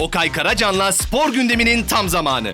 Okay Karacan'la spor gündeminin tam zamanı.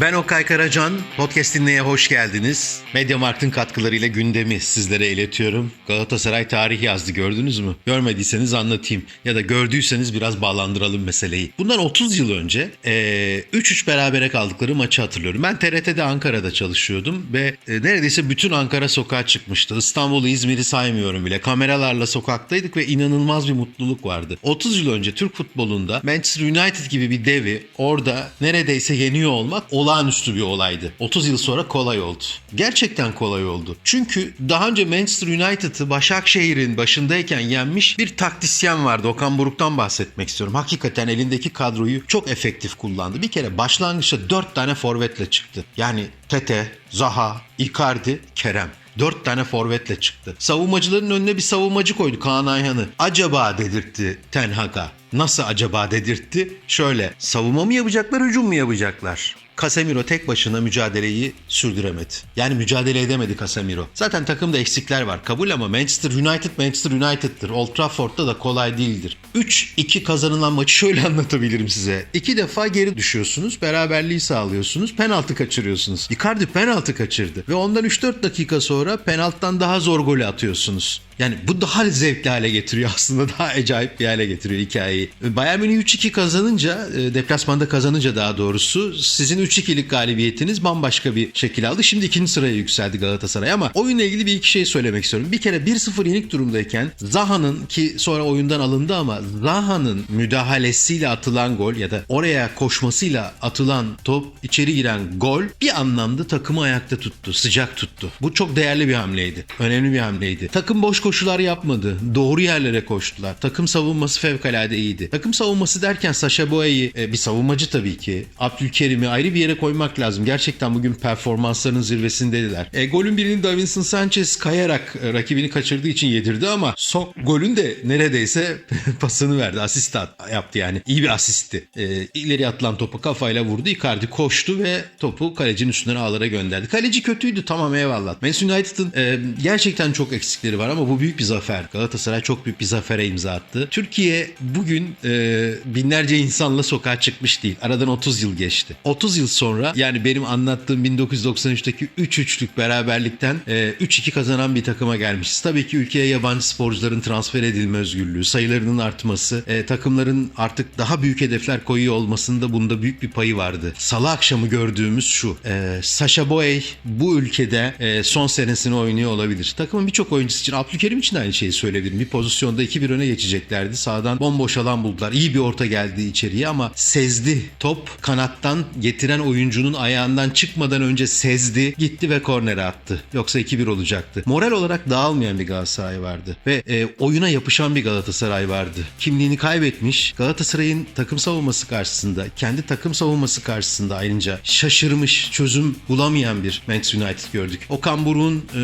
Ben Okay Karacan, podcast dinleye hoş geldiniz. Mediamarkt'ın katkılarıyla gündemi sizlere iletiyorum. Galatasaray tarih yazdı gördünüz mü? Görmediyseniz anlatayım ya da gördüyseniz biraz bağlandıralım meseleyi. Bundan 30 yıl önce eee, 3-3 berabere kaldıkları maçı hatırlıyorum. Ben TRT'de Ankara'da çalışıyordum ve neredeyse bütün Ankara sokağa çıkmıştı. İstanbul'u, İzmir'i saymıyorum bile. Kameralarla sokaktaydık ve inanılmaz bir mutluluk vardı. 30 yıl önce Türk futbolunda Manchester United gibi bir devi orada neredeyse yeniyor olmak olağanüstü bir olaydı. 30 yıl sonra kolay oldu. Gerçekten kolay oldu. Çünkü daha önce Manchester United'ı Başakşehir'in başındayken yenmiş bir taktisyen vardı. Okan Buruk'tan bahsetmek istiyorum. Hakikaten elindeki kadroyu çok efektif kullandı. Bir kere başlangıçta 4 tane forvetle çıktı. Yani Tete, Zaha, Icardi, Kerem. Dört tane forvetle çıktı. Savunmacıların önüne bir savunmacı koydu Kaan Ayhan'ı. Acaba dedirtti Ten Hag'a. Nasıl acaba dedirtti? Şöyle savunma mı yapacaklar hücum mu yapacaklar? Casemiro tek başına mücadeleyi sürdüremedi. Yani mücadele edemedi Casemiro. Zaten takımda eksikler var kabul ama Manchester United Manchester United'tır. Old Trafford'da da kolay değildir. 3-2 kazanılan maçı şöyle anlatabilirim size. İki defa geri düşüyorsunuz, beraberliği sağlıyorsunuz, penaltı kaçırıyorsunuz. Icardi penaltı kaçırdı ve ondan 3-4 dakika sonra penaltıdan daha zor golü atıyorsunuz. Yani bu daha zevkli hale getiriyor aslında daha acayip bir hale getiriyor hikayeyi. Bayern Münih 3-2 kazanınca e, deplasmanda kazanınca daha doğrusu sizin 3-2'lik galibiyetiniz bambaşka bir şekil aldı. Şimdi ikinci sıraya yükseldi Galatasaray ama oyunla ilgili bir iki şey söylemek istiyorum. Bir kere 1-0 yenik durumdayken Zaha'nın ki sonra oyundan alındı ama Zaha'nın müdahalesiyle atılan gol ya da oraya koşmasıyla atılan top içeri giren gol bir anlamda takımı ayakta tuttu, sıcak tuttu. Bu çok değerli bir hamleydi. Önemli bir hamleydi. Takım boş koşular yapmadı. Doğru yerlere koştular. Takım savunması fevkalade iyiydi. Takım savunması derken Sasha Boya'yı e, bir savunmacı tabii ki. Abdülkerim'i ayrı bir yere koymak lazım. Gerçekten bugün performanslarının zirvesindeydiler. E, golün birini Davinson Sanchez kayarak e, rakibini kaçırdığı için yedirdi ama son golün de neredeyse pasını verdi. Asist yaptı yani. İyi bir asistti. E, ileri atılan topu kafayla vurdu. Icardi koştu ve topu kalecinin üstünden ağlara gönderdi. Kaleci kötüydü tamam eyvallah. Manchester United'ın e, gerçekten çok eksikleri var ama bu büyük bir zafer. Galatasaray çok büyük bir zafere imza attı. Türkiye bugün e, binlerce insanla sokağa çıkmış değil. Aradan 30 yıl geçti. 30 yıl sonra yani benim anlattığım 1993'teki 3-3'lük beraberlikten e, 3-2 kazanan bir takıma gelmişiz. Tabii ki ülkeye yabancı sporcuların transfer edilme özgürlüğü, sayılarının artması, e, takımların artık daha büyük hedefler koyuyor olmasında bunda büyük bir payı vardı. Salı akşamı gördüğümüz şu. E, Sasha Boey bu ülkede e, son senesini oynuyor olabilir. Takımın birçok oyuncusu için Abdülkerim için de aynı şeyi söyleyebilirim. Bir pozisyonda 2-1 öne geçeceklerdi. Sağdan bomboş alan buldular. İyi bir orta geldi içeriye ama sezdi. Top kanattan getiren oyuncunun ayağından çıkmadan önce sezdi. Gitti ve kornere attı. Yoksa 2-1 olacaktı. Moral olarak dağılmayan bir Galatasaray vardı. Ve e, oyuna yapışan bir Galatasaray vardı. Kimliğini kaybetmiş. Galatasaray'ın takım savunması karşısında, kendi takım savunması karşısında ayrıca şaşırmış, çözüm bulamayan bir Manchester United gördük. Okan Buruk'un e,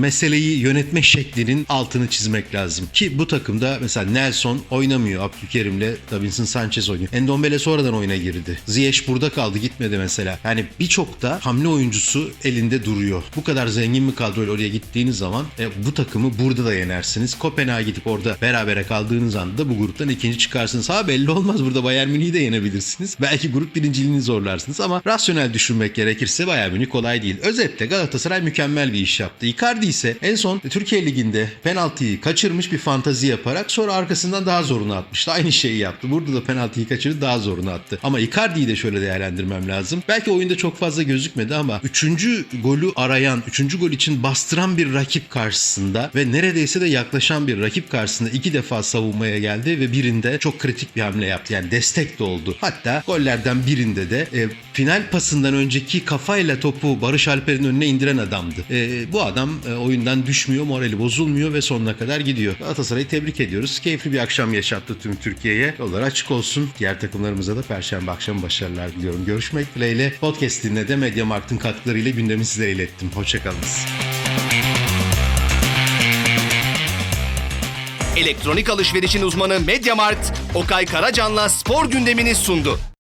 meseleyi yönetme şeklinin altını çizmek lazım. Ki bu takımda mesela Nelson oynamıyor. Abdülkerim'le Davinson Sanchez oynuyor. Endombele sonradan oyuna girdi. Ziyech burada kaldı gitmedi mesela. Yani birçok da hamle oyuncusu elinde duruyor. Bu kadar zengin bir kadroyla oraya gittiğiniz zaman e, bu takımı burada da yenersiniz. Kopenhag'a gidip orada berabere kaldığınız anda da bu gruptan ikinci çıkarsınız. Ha belli olmaz burada Bayern Münih'i de yenebilirsiniz. Belki grup birinciliğini zorlarsınız ama rasyonel düşünmek gerekirse Bayern Münih kolay değil. Özetle Galatasaray mükemmel bir iş yaptı. Icardi ise en son Türkiye Ligi'nde penaltıyı kaçırmış bir fantazi yaparak sonra arkasından daha zorunu atmıştı. Aynı şeyi yaptı. Burada da penaltıyı kaçırdı daha zorunu attı. Ama Icardi'yi de şöyle değerlendirmem lazım. Belki oyunda çok fazla gözükmedi ama 3. golü arayan, 3. gol için bastıran bir rakip karşısında ve neredeyse de yaklaşan bir rakip karşısında iki defa savunmaya geldi ve birinde çok kritik bir hamle yaptı. Yani destek de oldu. Hatta gollerden birinde de e, final pasından önceki kafayla topu Barış Alper'in önüne indiren adamdı. E, bu adam e, oyundan düşmüyor, morali bozulmuyor ve sonuna kadar gidiyor. Galatasaray'ı tebrik ediyoruz. Keyifli bir akşam yaşattı tüm Türkiye'ye. Yollar açık olsun. Diğer takımlarımıza da Perşembe akşamı başarılar diliyorum. Görüşmek dileğiyle. Podcast dinle de Mediamarkt'ın katkılarıyla gündemi sizlere ilettim. Hoşçakalınız. Elektronik alışverişin uzmanı Mediamart, Okay Karacan'la spor gündemini sundu.